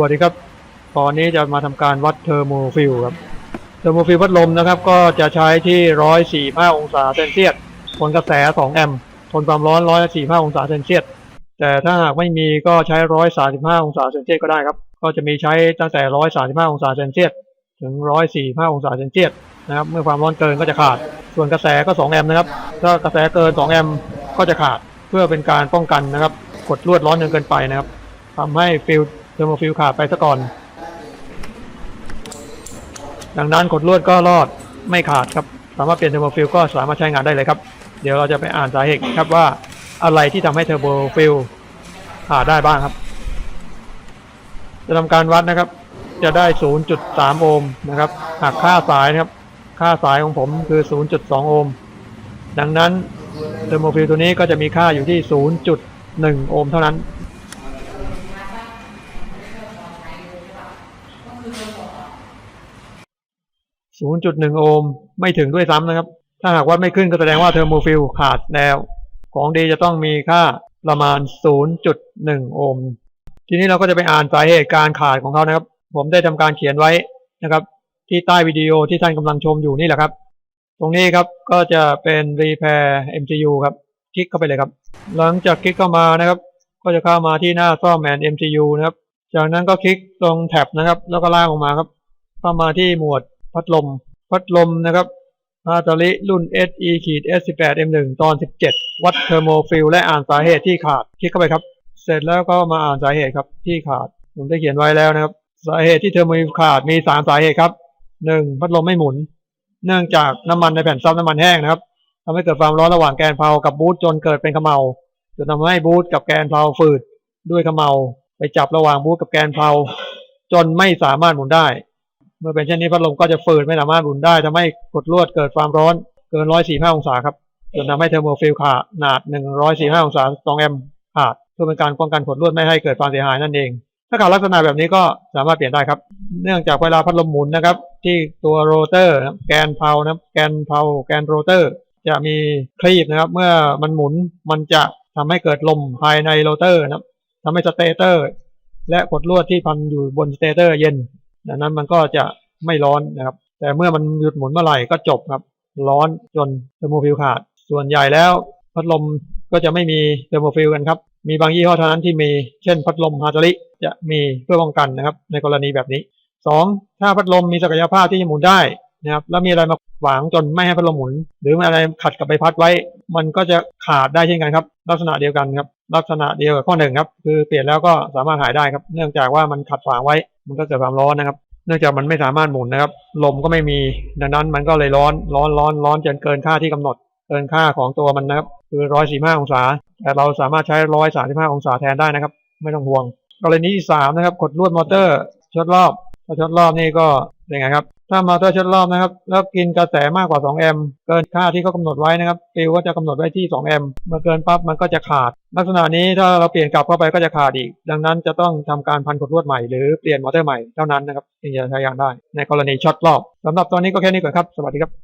วัสดีครับ ตอนนี้จะมาทำการวัดเทอร์โมฟิลครับ เทอร์โมฟิลพัดลมนะครับ ก็จะใช้ที่145องศาเซนเซียส ทนกระแส2แอมป์ ทนความร้อน145องศาเซนเซียส แต่ถ้าหากไม่มีก็ใช้135องศาเซนเซียสก็ได้ครับ ก็จะมีใช้ตั้งแต่135องศาเซนเซียส ถึง145องศาเซนเซียสนะครับ เมื่อความร้อนเกินก็จะขาด ส่วนกระแสก็2แอมป์นะครับ ถ้ากระแสเกิน2แอมป์ก็จะขาด เพื่อเป็นการป้องกันนะครับ กดลวดร้อนจนเกินไปนะครับทำให้ฟิล เทอร์โมฟิลขาดไปซะก่อน ดังนั้นกดลวดก็รอดไม่ขาดครับ สามารถเปลี่ยนเทอร์โมฟิลก็สามารถใช้งานได้เลยครับ เดี๋ยวเราจะไปอ่านสาเหตุครับว่าอะไรที่ทำให้เทอร์โมฟิลขาดได้บ้างครับ จะทำการวัดนะครับ จะได้ 0.3 โอห์มนะครับ หากค่าสายนะครับ ค่าสายของผมคือ 0.2 โอห์ม ดังนั้นเทอร์โมฟิลตัวนี้ก็จะมีค่าอยู่ที่ 0.1 โอห์มเท่านั้น 0.1โอห์มไม่ถึงด้วยซ้ำนะครับ ถ้าหากวัดไม่ขึ้นก็แสดงว่าเทอร์โมฟิลขาดแล้ว ของดีจะต้องมีค่าประมาณ 0.1 โอห์ม ทีนี้เราก็จะไปอ่านสาเหตุการขาดของเขานะครับ ผมได้ทำการเขียนไว้นะครับ ที่ใต้วิดีโอที่ท่านกำลังชมอยู่นี่แหละครับ ตรงนี้ครับก็จะเป็น repair MCU ครับ คลิกเข้าไปเลยครับ หลังจากคลิกเข้ามานะครับ ก็จะเข้ามาที่หน้าซ่อมแมน MCU นะครับ จากนั้นก็คลิกตรงแท็บนะครับ แล้วก็ลางออกมาครับ เข้ามาที่หมวดพัดลม พัดลมนะครับฮาตาลิรุ่น SE ขีด S18 M1 ตอน 17 วัดเทอร์โมฟิลและอ่านสาเหตุที่ขาด คลิกเข้าไปครับ เสร็จแล้วก็มาอ่านสาเหตุครับที่ขาด ผมได้เขียนไว้แล้วนะครับ สาเหตุที่เทอร์โมฟิลขาดมี 3 สาเหตุครับ 1. พัดลมไม่หมุน เนื่องจากน้ำมันในแผ่นซับน้ำมันแห้งนะครับทำให้เกิดความร้อนระหว่างแกนเพลากับบูทจนเกิดเป็นขมเมาจนทำให้บูทกับแกนเพลาฝืดด้วยขมเมา ไปจับระหว่างบูทกับแกนเพลาจนไม่สามารถหมุนได้ เมื่อเป็นเช่นนี้พัดลมก็จะฝืดไม่สามารถหมุนได้ทำให้กดลวดเกิดความร้อนเกิน145องศาครับจนทำให้เทอร์โมฟิลขาดขนาด145องศา2แอมป์ขาดเพื่อเป็นการป้องกันกดลวดไม่ให้เกิดความเสียหายนั่นเอง ถ้าขาดลักษณะแบบนี้ก็สามารถเปลี่ยนได้ครับ เนื่องจากเวลาพัดลมหมุนนะครับ ที่ตัวโรเตอร์แกนเพลานะแกนเพลาแกนโรเตอร์ จะมีคลีบนะครับ เมื่อมันหมุนมันจะทำให้เกิดลมภายในโรเตอร์นะครับ ทำให้สเตเตอร์ และกดลวดที่พันอยู่บนสเตเตอร์เย็นดังนั้นมันก็จะไม่ร้อนนะครับ แต่เมื่อมันหยุดหมุนเมื่อไหร่ก็จบครับ ร้อนจนเทอร์โมฟิลขาด ส่วนใหญ่แล้วพัดลมก็จะไม่มีเทอร์โมฟิลกันครับ มีบางยี่ห้อเท่านั้นที่มี เช่น พัดลมฮาตาริจะมีเพื่อป้องกันนะครับ ในกรณีแบบนี้สองถ้าพัดลมมีศักยภาพที่จะหมุนได้นะครับ แล้วมีอะไรมาขวางจนไม่ให้พัดลมหมุน หรือมีอะไรขัดกับใบพัดไว้ มันก็จะขาดได้เช่นกันครับ ลักษณะเดียวกันครับ ลักษณะเดียวกับข้อหนึ่งครับ คือเปลี่ยนแล้วก็สามารถหายได้ครับ เนื่องจากว่ามันขัดขวางไว้ มันก็เกิดความร้อนนะครับ เนื่องจากมันไม่สามารถหมุนนะครับ ลมก็ไม่มี ดังนั้นมันก็เลยร้อน ร้อน ร้อน ร้อนจนเกินค่าที่กำหนด เกินค่าของตัวมันนะครับ คือร้อยสี่ห้าองศา แต่เราสามารถใช้ร้อยสามสิบห้าองศาแทนได้นะครับ ไม่ต้องห่วง กรณีที่สามนะครับ กดลวดมอเตอร์ชดรอบ ถ้าชดรอบนี่ก็เป็นไงครับ ถ้ามอเตอร์ชดรอบนะครับ แล้วกินกระแสมากกว่า 2 แอมป์เกินค่าที่เขากำหนดไว้นะครับฟิลก็จะกำหนดไว้ที่ 2 แอมป์เมื่อเกินปั๊บมันก็จะขาด ลักษณะนี้ถ้าเราเปลี่ยนกลับเข้าไปก็จะขาดอีก ดังนั้นจะต้องทำการพันกดลวดใหม่หรือเปลี่ยนมอเตอร์ใหม่เท่านั้นนะครับถึงจะใช้งานได้ ในกรณีช็อตรอบสำหรับตอนนี้ก็แค่นี้ก่อนครับ สวัสดีครับ